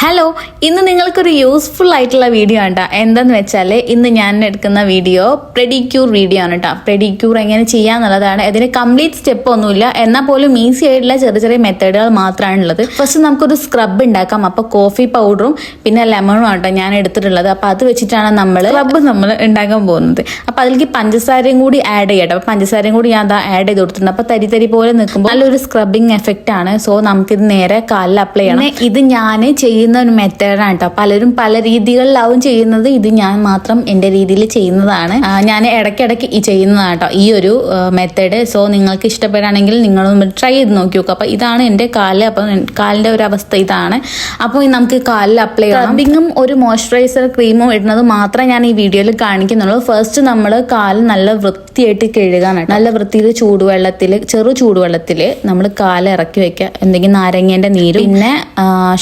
Hello ഇന്ന് നിങ്ങൾക്കൊരു useful ആയിട്ടുള്ള വീഡിയോ ആണ് കേട്ടോ എന്തെന്ന് വെച്ചാൽ ഇന്ന് ഞാൻ എടുക്കുന്ന വീഡിയോ പ്രെഡിക്യൂർ വീഡിയോ ആണ് കേട്ടോ പ്രെഡിക്യൂർ എങ്ങനെ ചെയ്യാന്നുള്ളതാണ് ഇതിന് കംപ്ലീറ്റ് സ്റ്റെപ്പ് ഒന്നുമില്ല. എന്നാൽ പോലും ഈസി ആയിട്ടുള്ള ചെറിയ ചെറിയ മെത്തേഡുകൾ മാത്രമാണ് ഉള്ളത്. ഫസ്റ്റ് നമുക്കൊരു സ്ക്രബ് ഉണ്ടാക്കാം. അപ്പോൾ കോഫി പൗഡറും പിന്നെ ലെമണും ആണ് ഞാൻ എടുത്തിട്ടുള്ളത്. അപ്പോൾ അത് വെച്ചിട്ടാണ് നമ്മൾ സ്ക്രബ് നമ്മൾ ഉണ്ടാക്കാൻ പോകുന്നത്. അപ്പോൾ അതിലേക്ക് പഞ്ചസാരയും കൂടി ആഡ് ചെയ്യട്ടെ അപ്പോൾ പഞ്ചസാരയും കൂടി ഞാൻ അതാ ആഡ് ചെയ്ത് കൊടുത്തിട്ടുണ്ട്. അപ്പോൾ തരി തരി പോലെ നിൽക്കുമ്പോൾ നല്ലൊരു സ്ക്രബിങ് എഫക്റ്റ് ആണ്. സോ നമുക്കിത് നേരെ കാലിൽ അപ്ലൈ ചെയ്യണം. ഇത് ഞാൻ ചെയ്യുന്ന ഒരു മെത്തേഡാണ് കേട്ടോ പലരും പല രീതികളിലാവും ചെയ്യുന്നത്. ഇത് ഞാൻ മാത്രം എന്റെ രീതിയിൽ ചെയ്യുന്നതാണ്. ഞാൻ ഇടയ്ക്കിടയ്ക്ക് ഈ ചെയ്യുന്നതാണ് കേട്ടോ ഈ ഒരു മെത്തേഡ് സോ നിങ്ങൾക്ക് ഇഷ്ടപ്പെടുകയാണെങ്കിൽ നിങ്ങളൊന്ന് ട്രൈ ചെയ്ത് നോക്കി നോക്കുക അപ്പോൾ ഇതാണ് എന്റെ കാൽ. അപ്പം കാലിന്റെ ഒരു അവസ്ഥ ഇതാണ്. അപ്പോൾ നമുക്ക് കാലിൽ അപ്ലൈ ചെയ്യാം. സ്ക്രബിങ്ങും ഒരു മോയ്സ്ചറൈസർ ക്രീമും ഇടുന്നത് മാത്രം ഞാൻ ഈ വീഡിയോയിൽ കാണിക്കുന്നുള്ളൂ. ഫസ്റ്റ് നമ്മൾ കാൽ നല്ല വൃത്തിയായിട്ട് കഴുകാൻ നല്ല വൃത്തിയിൽ ചൂടുവെള്ളത്തിൽ ചെറു ചൂടുവെള്ളത്തിൽ നമ്മൾ കാൽ ഇറക്കി വെക്കുക. എന്തെങ്കിലും നാരങ്ങേന്റെ നീര് പിന്നെ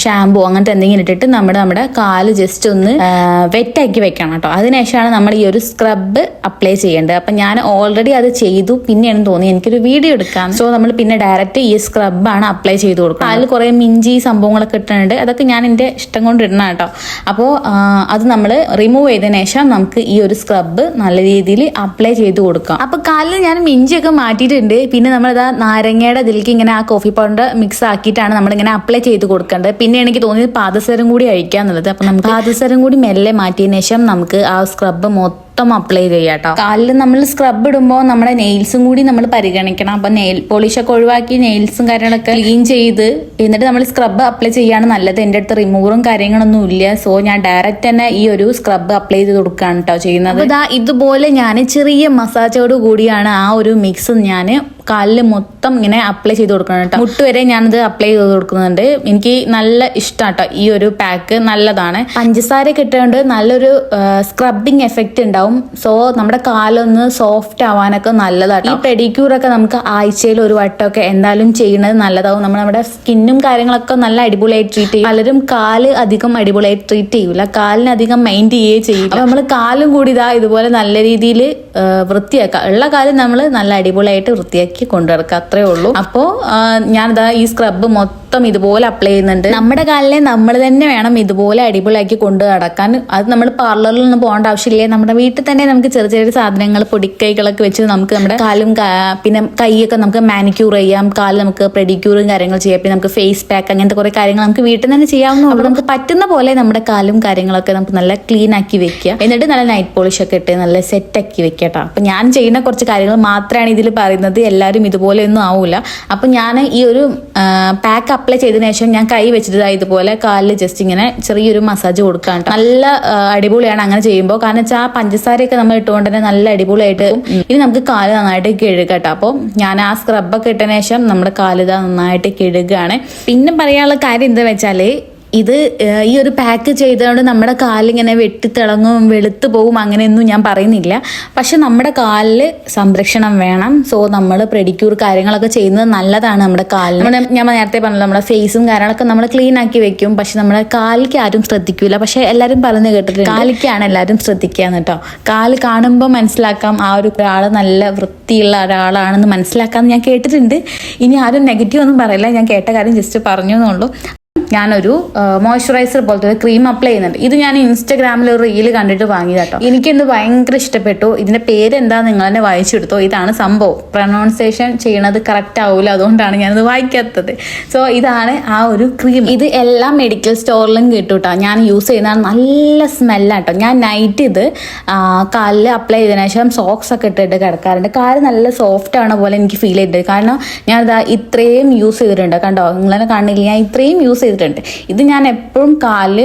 ഷാമ്പു അങ്ങനത്തെ എന്തെങ്കിലും ഇട്ടിട്ട് നമ്മുടെ നമ്മുടെ കാൽ ജസ്റ്റ് ഒന്ന് വെറ്റാക്കി വെക്കണം കേട്ടോ. അതിനുശേഷമാണ് നമ്മൾ ഈ ഒരു സ്ക്രബ് അപ്ലൈ ചെയ്യേണ്ടത്. അപ്പം ഞാൻ ഓൾറെഡി അത് ചെയ്തു. പിന്നെയാണ് തോന്നി എനിക്കൊരു വീഡിയോ എടുക്കാം സോ നമ്മൾ പിന്നെ ഡയറക്റ്റ് ഈ സ്ക്രബാണ് അപ്ലൈ ചെയ്ത് കൊടുക്കുക അതിൽ കുറേ മിഞ്ചി സംഭവങ്ങളൊക്കെ ഇട്ടിട്ടുണ്ട്. അതൊക്കെ ഞാൻ എന്റെ ഇഷ്ടം കൊണ്ട് ഇടണം കേട്ടോ. അപ്പോൾ അത് നമ്മൾ റിമൂവ് ചെയ്തതിനു ശേഷം നമുക്ക് ഈ ഒരു സ്ക്രബ് നല്ല രീതിയിൽ അപ്ലൈ ചെയ്ത് കൊടുക്കാം. അപ്പൊ കാലിൽ ഞാൻ മിഞ്ചിയൊക്കെ മാറ്റിയിട്ടുണ്ട്. പിന്നെ നമ്മളിതാ നാരങ്ങയുടെ ഇതിലേക്ക് ഇങ്ങനെ ആ കോഫി പൗഡർ മിക്സ് ആക്കിയിട്ടാണ് നമ്മളിങ്ങനെ അപ്ലൈ ചെയ്ത് കൊടുക്കേണ്ടത്. പിന്നെ എനിക്ക് തോന്നിയത് പാദസരം കൂടി അഴിക്കാന്നുള്ളത്. അപ്പൊ നമുക്ക് പാദസരം കൂടി മെല്ലെ മാറ്റിയതിനു ശേഷം നമുക്ക് ആ സ്ക്രബ് മൊത്തം അപ്ലൈ ചെയ്യാം കേട്ടോ കാലിൽ നമ്മൾ സ്ക്രബ് ഇടുമ്പോൾ നമ്മുടെ നെയിൽസും കൂടി നമ്മൾ പരിഗണിക്കണം. അപ്പൊ നെയിൽ പോളിഷ് ഒക്കെ ഒഴിവാക്കി നെയിൽസും കാര്യങ്ങളൊക്കെ ക്ലീൻ ചെയ്ത് എന്നിട്ട് നമ്മൾ സ്ക്രബ് അപ്ലൈ ചെയ്യാണ് നല്ലത്. എന്റെ അടുത്ത് റിമൂവറും കാര്യങ്ങളൊന്നും ഇല്ല. സോ ഞാൻ ഡയറക്റ്റ് തന്നെ ഈ ഒരു സ്ക്രബ് അപ്ലൈ ചെയ്ത് കൊടുക്കുകയാണ് കേട്ടോ ചെയ്യുന്നത്. ഇതാ ഇതുപോലെ ഞാൻ ചെറിയ മസാജോട് കൂടിയാണ് ആ ഒരു മിക്സ് ഞാൻ കാലിൽ മൊത്തം ഇങ്ങനെ അപ്ലൈ ചെയ്ത് കൊടുക്കണം കേട്ടോ മുട്ട് വരെ ഞാനത് അപ്ലൈ ചെയ്ത് കൊടുക്കുന്നുണ്ട്. എനിക്ക് നല്ല ഇഷ്ടമാട്ടോ ഈ ഒരു പാക്ക് നല്ലതാണ്. പഞ്ചസാര കിട്ടുകൊണ്ട് നല്ലൊരു സ്ക്രബിങ് എഫക്റ്റ് ഉണ്ടാവും. സോ നമ്മുടെ കാലൊന്ന് സോഫ്റ്റ് ആവാനൊക്കെ നല്ലതാണ് ഈ പെഡിക്യൂർ ഒക്കെ നമുക്ക് ആഴ്ചയിൽ ഒരു വട്ടമൊക്കെ എന്തായാലും ചെയ്യുന്നത് നല്ലതാവും. നമ്മൾ നമ്മുടെ സ്കിന്നും കാര്യങ്ങളൊക്കെ നല്ല അടിപൊളിയായി ട്രീറ്റ് ചെയ്യും. പലരും കാൽ അധികം അടിപൊളിയായി ട്രീറ്റ് ചെയ്യൂല. കാലിന് അധികം മൈൻഡ് ചെയ്യേ ചെയ്യും അപ്പൊ നമ്മൾ കാലും കൂടി ഇതാ ഇതുപോലെ നല്ല രീതിയിൽ വൃത്തിയാക്കുക ഉള്ള കാലം നമ്മൾ നല്ല അടിപൊളിയായിട്ട് വൃത്തിയാക്കി കൊണ്ടുവരക്കുക അത്രേ ഉള്ളൂ. അപ്പോൾ ഞാനിതാ ഈ സ്ക്രബ് മൊത്തം ഇതുപോലെ അപ്ലൈ ചെയ്യുന്നുണ്ട്. നമ്മുടെ കാലിനെ നമ്മൾ തന്നെ വേണം ഇതുപോലെ അടിപൊളിയാക്കി കൊണ്ടു നടക്കാൻ. അത് നമ്മൾ പാർലറിൽ നിന്ന് പോകേണ്ട ആവശ്യമില്ല? നമ്മുടെ വീട്ടിൽ തന്നെ നമുക്ക് ചെറിയ ചെറിയ സാധനങ്ങൾ പൊടിക്കൈകളൊക്കെ വെച്ച് നമുക്ക് നമ്മുടെ കാലും പിന്നെ കൈയൊക്കെ നമുക്ക് മാനിക്യൂർ ചെയ്യാം കാൽ നമുക്ക് പ്രെഡിക്യൂറും കാര്യങ്ങൾ ചെയ്യാം. പിന്നെ നമുക്ക് ഫേസ് പാക്ക് അങ്ങനത്തെ കുറെ കാര്യങ്ങൾ നമുക്ക് വീട്ടിൽ തന്നെ ചെയ്യാവുന്ന നമുക്ക് പറ്റുന്ന പോലെ നമ്മുടെ കാലും കാര്യങ്ങളൊക്കെ നമുക്ക് നല്ല ക്ലീൻ ആക്കി വെക്കുക. എന്നിട്ട് നല്ല നൈറ്റ് പോളിഷ് ഒക്കെ ഇട്ട് നല്ല സെറ്റ് ആക്കി വെക്കട്ടോ അപ്പൊ ഞാൻ ചെയ്യുന്ന കുറച്ച് കാര്യങ്ങൾ മാത്രമാണ് ഇതിൽ പറയുന്നത്. എല്ലാവരും ഇതുപോലെ ഒന്നും ആവൂല. അപ്പൊ ഞാൻ ഈ ഒരു പാക്ക് അപ്ലൈ ചെയ്തതിനു ശേഷം ഞാൻ കൈ വെച്ചിട്ട് ഇതുപോലെ കാലിൽ ജസ്റ്റ് ഇങ്ങനെ ചെറിയൊരു മസാജ് കൊടുക്കാൻ നല്ല അടിപൊളിയാണ് അങ്ങനെ ചെയ്യുമ്പോൾ. കാരണം വെച്ചാൽ ആ പഞ്ചസാരയൊക്കെ നമ്മൾ ഇട്ടുകൊണ്ട് തന്നെ നല്ല അടിപൊളിയായിട്ട് ഇനി നമുക്ക് കാൽ നന്നായിട്ട് കിഴുകട്ടെ. അപ്പോൾ ഞാൻ ആ സ്ക്രബൊക്കെ ഇട്ടതിന് ശേഷം നമ്മുടെ കാൽ ഇതാ നന്നായിട്ട് കിഴുകാണ്. പിന്നെ പറയാനുള്ള കാര്യം എന്താ വെച്ചാൽ ഇത് ഈ ഒരു പാക്ക് ചെയ്തുകൊണ്ട് നമ്മുടെ കാലിങ്ങനെ വെട്ടിത്തിളങ്ങും വെളുത്തു പോവും അങ്ങനെയൊന്നും ഞാൻ പറയുന്നില്ല. പക്ഷെ നമ്മുടെ കാലിൽ സംരക്ഷണം വേണം. സോ നമ്മൾ പ്രെഡിക്യൂർ കാര്യങ്ങളൊക്കെ ചെയ്യുന്നത് നല്ലതാണ് നമ്മുടെ കാലിന്. ഞാൻ നേരത്തെ പറഞ്ഞല്ലോ നമ്മുടെ ഫേസും കാര്യങ്ങളൊക്കെ നമ്മൾ ക്ലീൻ ആക്കി വെക്കും. പക്ഷെ നമ്മുടെ കാലിക്ക് ആരും ശ്രദ്ധിക്കില്ല പക്ഷെ എല്ലാവരും പറഞ്ഞു കേട്ടിട്ടുണ്ട്. കാലിക്കാണ് എല്ലാവരും ശ്രദ്ധിക്കുക കേട്ടോ കാൽ കാണുമ്പോൾ മനസ്സിലാക്കാം ആ ഒരു ഒരാൾ നല്ല വൃത്തിയുള്ള ഒരാളാണെന്ന് മനസ്സിലാക്കാമെന്ന് ഞാൻ കേട്ടിട്ടുണ്ട്. ഇനി ആരും നെഗറ്റീവ് ഒന്നും പറയില്ല. ഞാൻ കേട്ട കാര്യം ജസ്റ്റ് പറഞ്ഞു എന്നുള്ളൂ ഞാനൊരു മോയ്സ്ചറൈസർ പോലത്തെ ഒരു ക്രീം അപ്ലൈ ചെയ്യുന്നുണ്ട്. ഇത് ഞാൻ ഇൻസ്റ്റാഗ്രാമിൽ ഒരു റീൽ കണ്ടിട്ട് വാങ്ങി കേട്ടോ എനിക്കിത് ഭയങ്കര ഇഷ്ടപ്പെട്ടു. ഇതിന്റെ പേര് എന്താ നിങ്ങൾ തന്നെ വായിച്ചെടുത്തോ? ഇതാണ് സംഭവം. പ്രൊനൗൺസേഷൻ ചെയ്യണത് കറക്റ്റ് ആവില്ല അതുകൊണ്ടാണ് ഞാനത് വായിക്കാത്തത്. സോ ഇതാണ് ആ ഒരു ക്രീം ഇത് എല്ലാ മെഡിക്കൽ സ്റ്റോറിലും കിട്ടും കേട്ടോ ഞാൻ യൂസ് ചെയ്യുന്ന നല്ല സ്മെല്ലാട്ടോ ഞാൻ നൈറ്റ് ഇത് കാലിൽ അപ്ലൈ ചെയ്തതിനു ശേഷം സോക്സ് ഒക്കെ ഇട്ടിട്ട് കിടക്കാറുണ്ട്. കാൽ നല്ല സോഫ്റ്റ് ആണ പോലെ എനിക്ക് ഫീൽ ചെയ്തിട്ടുണ്ട്. കാരണം ഞാൻ ഇതാ ഇത്രയും യൂസ് ചെയ്തിട്ടുണ്ട്. കണ്ടോ? നിങ്ങളെ കാണില്ല? ഞാൻ ഇത്രയും യൂസ് ചെയ്തിട്ടുണ്ട്. ഇത് ഞാൻ എപ്പോഴും കാൽ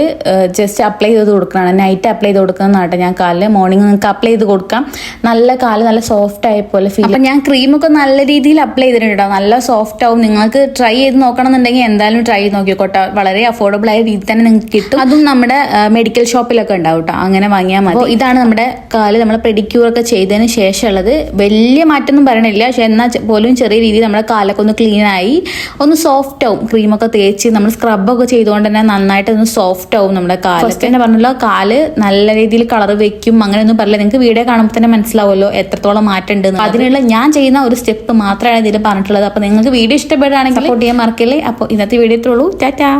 ജസ്റ്റ് അപ്ലൈ ചെയ്ത് കൊടുക്കണം നൈറ്റ് അപ്ലൈ ചെയ്ത് കൊടുക്കുന്നതാട്ടോ ഞാൻ കാലിൽ മോർണിംഗ് നിങ്ങൾക്ക് അപ്ലൈ ചെയ്ത് കൊടുക്കാം. നല്ല കാൽ നല്ല സോഫ്റ്റ് ആയ പോലെ ഫീൽ അപ്പം ഞാൻ ക്രീമൊക്കെ നല്ല രീതിയിൽ അപ്ലൈ ചെയ്തിട്ടുണ്ട്? കേട്ടോ നല്ല സോഫ്റ്റ് ആവും. നിങ്ങൾക്ക് ട്രൈ ചെയ്ത് നോക്കണം എന്നുണ്ടെങ്കിൽ എന്തായാലും ട്രൈ ചെയ്ത് നോക്കിക്കോട്ടെ വളരെ അഫോർഡബിൾ ആയ രീതിയിൽ തന്നെ നിങ്ങൾക്ക് കിട്ടും. അതും നമ്മുടെ മെഡിക്കൽ ഷോപ്പിലൊക്കെ ഉണ്ടാവും കേട്ടോ. അങ്ങനെ വാങ്ങിയാൽ മതി. ഇതാണ് നമ്മുടെ കാൽ. നമ്മൾ പെഡിക്യൂർ ഒക്കെ ചെയ്തതിന് ശേഷമുള്ളത്. വലിയ മാറ്റമൊന്നും പറയണില്ല. പക്ഷെ എന്നാൽ പോലും ചെറിയ രീതിയിൽ നമ്മുടെ കാലൊക്കെ ഒന്ന് ക്ലീൻ ആയി. ഒന്ന് സോഫ്റ്റ് ആവും. ക്രീമൊക്കെ തേച്ച് നമ്മൾ സ്ക്രബൊക്കെ ചെയ്തുകൊണ്ട് തന്നെ നന്നായിട്ട് ഒന്ന് സോഫ്റ്റ് ആവും നമ്മുടെ കാൽ. ഫസ്റ്റ് തന്നെ പറഞ്ഞല്ലോ കാൽ നല്ല രീതിയിൽ കളർ വെക്കും അങ്ങനെ അങ്ങനെയൊന്നും പറയില്ല നിങ്ങൾക്ക് വീഡിയോ കാണുമ്പോൾ തന്നെ മനസ്സിലാവുമല്ലോ എത്രത്തോളം മാറ്റം ഉണ്ട് അതിനുള്ള ഞാൻ ചെയ്യുന്ന ഒരു സ്റ്റെപ്പ് മാത്രമാണ് ഇതിൽ പറഞ്ഞിട്ടുള്ളത്. അപ്പോൾ നിങ്ങൾക്ക് വീഡിയോ ഇഷ്ടപ്പെടുകയാണെങ്കിൽ സപ്പോർട്ട് ചെയ്യാൻ മറക്കില്ലേ? അപ്പോൾ ഇന്നത്തെ വീഡിയോ ഇത്രയുള്ളൂ ടാറ്റാ.